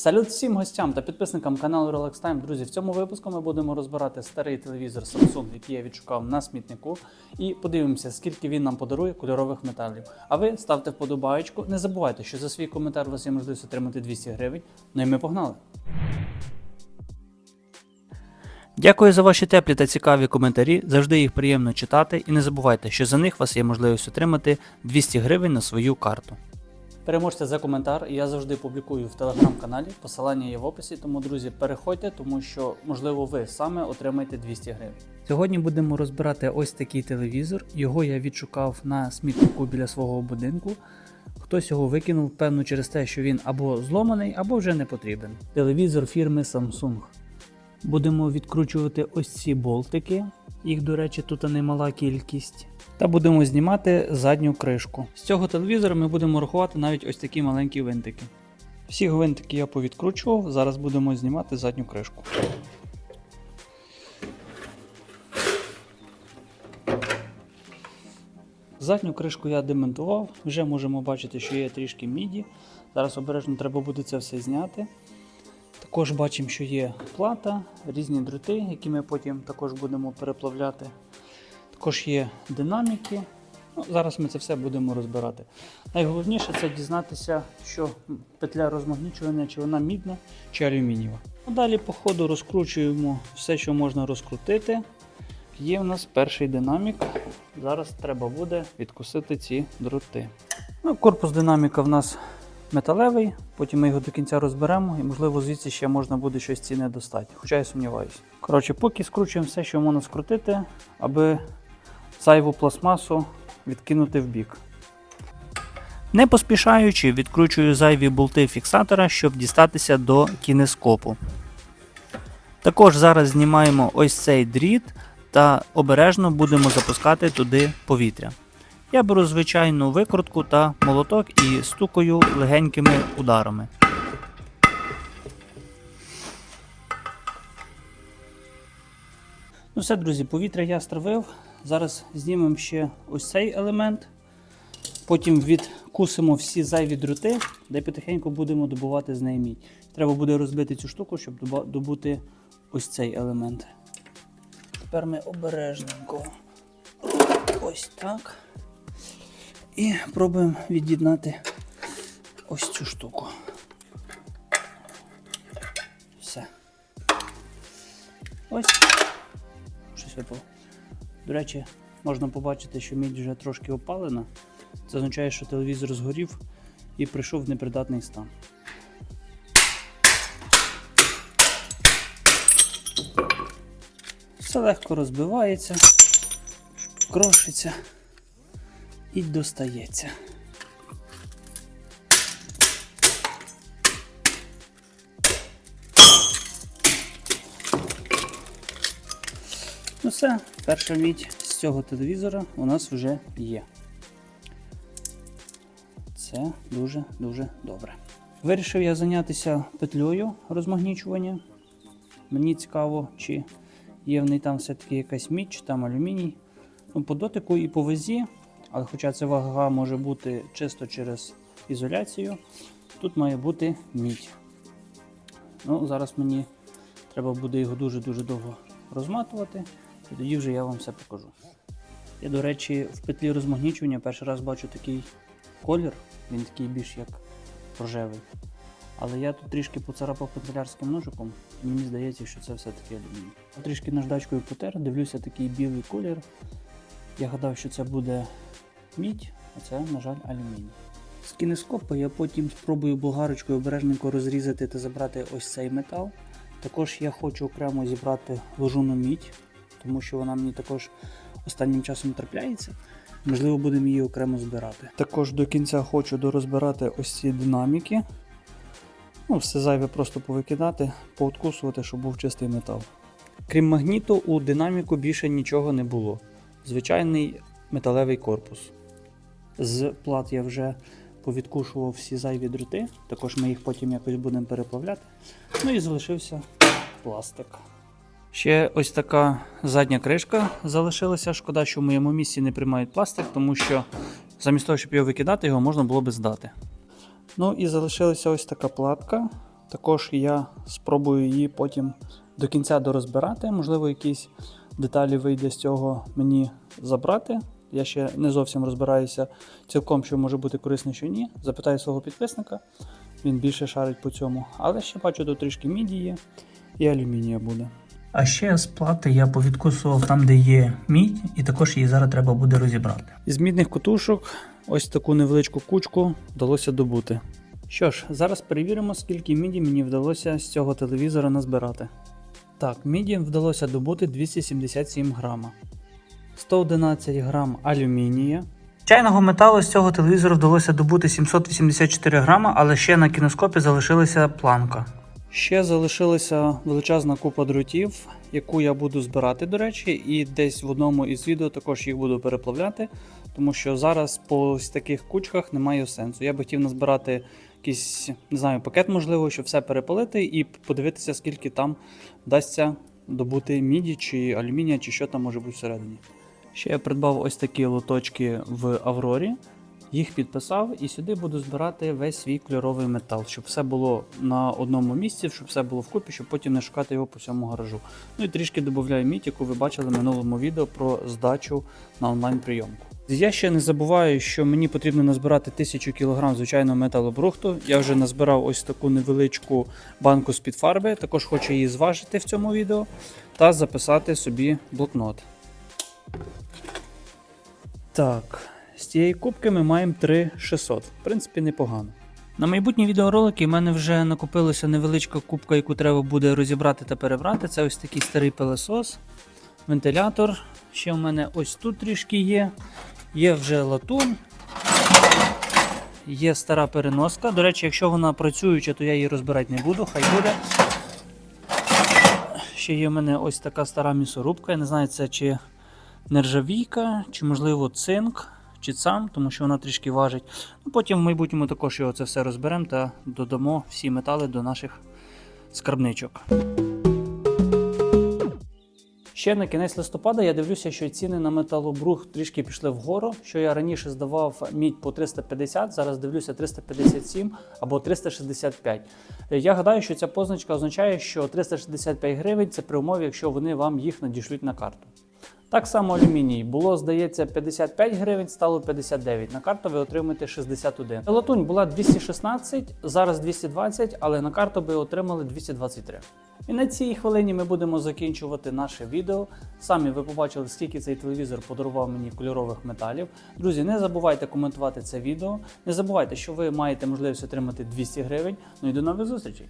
Салют всім гостям та підписникам каналу Relax Time. Друзі, в цьому випуску ми будемо розбирати старий телевізор Samsung, який я відшукав на смітнику, і подивимося, скільки він нам подарує кольорових металів. А ви ставте вподобаєчку. Не забувайте, що за свій коментар у вас є можливість отримати 200 гривень. Ну і ми погнали. Дякую за ваші теплі та цікаві коментарі. Завжди їх приємно читати. І не забувайте, що за них у вас є можливість отримати 200 гривень на свою карту. Переможця за коментар. Я завжди публікую в телеграм-каналі. Посилання є в описі. Тому, друзі, переходьте, тому що можливо ви саме отримаєте 200 гривень. Сьогодні будемо розбирати ось такий телевізор. Його я відшукав на смітнику біля свого будинку. Хтось його викинув, певно, через те, що він або зломаний, або вже не потрібен. Телевізор фірми Samsung. Будемо відкручувати ось ці болтики. Їх, до речі, тут немала кількість. Та будемо знімати задню кришку. З цього телевізора ми будемо рахувати навіть ось такі маленькі винтики. Всі гвинтики я повідкручував, зараз будемо знімати задню кришку. Задню кришку я демонтував, вже можемо бачити, що є трішки міді. Зараз обережно треба буде це все зняти. Також бачимо, що є плата, різні дроти, які ми потім також будемо переплавляти. Також є динаміки. Ну, зараз ми це все будемо розбирати. Найголовніше це дізнатися, що петля розмагнічування, чи вона мідна, чи алюмінієва. Далі по ходу розкручуємо все, що можна розкрутити. Є в нас перший динамік. Зараз треба буде відкусити ці дроти. Ну, корпус динаміка в нас металевий, потім ми його до кінця розберемо і, можливо, звідси ще можна буде щось цінне достати. Хоча я сумніваюся. Коротше, поки скручуємо все, що можна скрутити, аби зайву пластмасу відкинути в бік. Не поспішаючи, відкручую зайві болти фіксатора, щоб дістатися до кінескопу. Також зараз знімаємо ось цей дріт та обережно будемо запускати туди повітря. Я беру звичайну викрутку та молоток і стукаю легенькими ударами. Ну все, друзі, повітря я стравив. Зараз знімемо ще ось цей елемент. Потім відкусимо всі зайві дроти, де потихеньку будемо добувати з неї мідь. Треба буде розбити цю штуку, щоб добути ось цей елемент. Тепер ми обережненько. Ось так. І пробуємо від'єднати ось цю штуку. Все. Ось. Щось випало. До речі, можна побачити, що мідь вже трошки опалена. Це означає, що телевізор згорів і прийшов в непридатний стан. Все легко розбивається, крошиться і достається. Все, перша мідь з цього телевізора у нас вже є. Це дуже-дуже добре. Вирішив я зайнятися петлею розмагнічування. Мені цікаво, чи є в неї там все-таки якась мідь, чи там алюміній. Ну, по дотику і по вазі, але хоча ця вага може бути чисто через ізоляцію, тут має бути мідь. Ну, Зараз мені треба буде його дуже-дуже довго розматувати, і тоді вже я вам все покажу. Я, до речі, в петлі розмагнічування перший раз бачу такий колір, він такий більш як рожевий. Але я тут трішки поцарапав канцелярським ножиком, і мені здається, що це все-таки алюміній. Трішки наждачкою потер, дивлюся такий білий колір. Я гадав, що це буде мідь, а це, на жаль, алюміній. З кінескопа я потім спробую болгарочкою обережненько розрізати та забрати ось цей метал. Також я хочу окремо зібрати ложуну мідь, тому що вона мені також останнім часом трапляється. Можливо, будемо її окремо збирати. Також до кінця хочу дорозбирати ось ці динаміки. Ну, все зайве просто повикидати, пооткусувати, щоб був чистий метал. Крім магніту, у динаміку більше нічого не було. Звичайний металевий корпус. З плат я вже повідкушував всі зайві дроти, також ми їх потім якось будемо переплавляти. Ну і залишився пластик. Ще ось така задня кришка залишилася. Шкода, що в моєму місці не приймають пластик, тому що замість того, щоб його викидати, його можна було би здати. Ну і залишилася ось така платка. Також я спробую її потім до кінця дорозбирати. Можливо, якісь деталі вийде з цього мені забрати. Я ще не зовсім розбираюся цілком, що може бути корисно, що ні. Запитаю свого підписника, він більше шарить по цьому. Але ще бачу, тут трішки міді є і алюмінія буде. А ще з плати я повідкусував там, де є мідь, і також її зараз треба буде розібрати. Із мідних котушок ось таку невеличку кучку вдалося добути. Що ж, зараз перевіримо, скільки міді мені вдалося з цього телевізора назбирати. Так, міді вдалося добути 277 грама, 111 грам алюмінія. Чайного металу з цього телевізору вдалося добути 784 грама, але ще на кіноскопі залишилася планка. Ще залишилася величезна купа дротів, яку я буду збирати, до речі, і десь в одному із відео також їх буду переплавляти, тому що зараз по ось таких кучках немає сенсу. Я би хотів назбирати якийсь, не знаю, пакет, можливо, щоб все перепалити і подивитися, скільки там вдасться добути міді чи алюмінія, чи що там може бути всередині. Ще я придбав ось такі лоточки в Аврорі. Їх підписав і сюди буду збирати весь свій кольоровий метал, щоб все було на одному місці, щоб все було вкупі, щоб потім не шукати його по всьому гаражу. Ну і трішки додаю мідь, яку ви бачили в минулому відео про здачу на онлайн-прийомку. Я ще не забуваю, що мені потрібно назбирати 1000 кг звичайного металобрухту. Я вже назбирав ось таку невеличку банку з-під фарби, також хочу її зважити в цьому відео та записати собі блокнот. Так, з цієї кубки ми маємо 3600. В принципі, непогано. На майбутні відеоролики в мене вже накопилася невеличка кубка, яку треба буде розібрати та перебрати. Це ось такий старий пилесос, вентилятор. Ще в мене ось тут трішки є. Є вже латунь. Є стара переноска. До речі, якщо вона працююча, то я її розбирати не буду, хай буде. Ще є в мене ось така стара місорубка. Я не знаю, це чи нержавійка, чи, можливо, цинк, чи цам, тому що вона трішки важить. Ну, Потім в майбутньому також його це все розберемо та додамо всі метали до наших скарбничок. Ще на кінець листопада я дивлюся, що ціни на металобрух трішки пішли вгору. Що я раніше здавав мідь по 350, зараз дивлюся 357 або 365. Я гадаю, що ця позначка означає, що 365 гривень це при умові, якщо вони вам їх надішлють на карту. Так само алюміній. Було, здається, 55 гривень, стало 59. На карту ви отримаєте 61. Латунь була 216, зараз 220, але на карту ви отримали 223. І на цій хвилині ми будемо закінчувати наше відео. Самі ви побачили, скільки цей телевізор подарував мені кольорових металів. Друзі, не забувайте коментувати це відео. Не забувайте, що ви маєте можливість отримати 200 гривень. Ну і до нових зустрічей!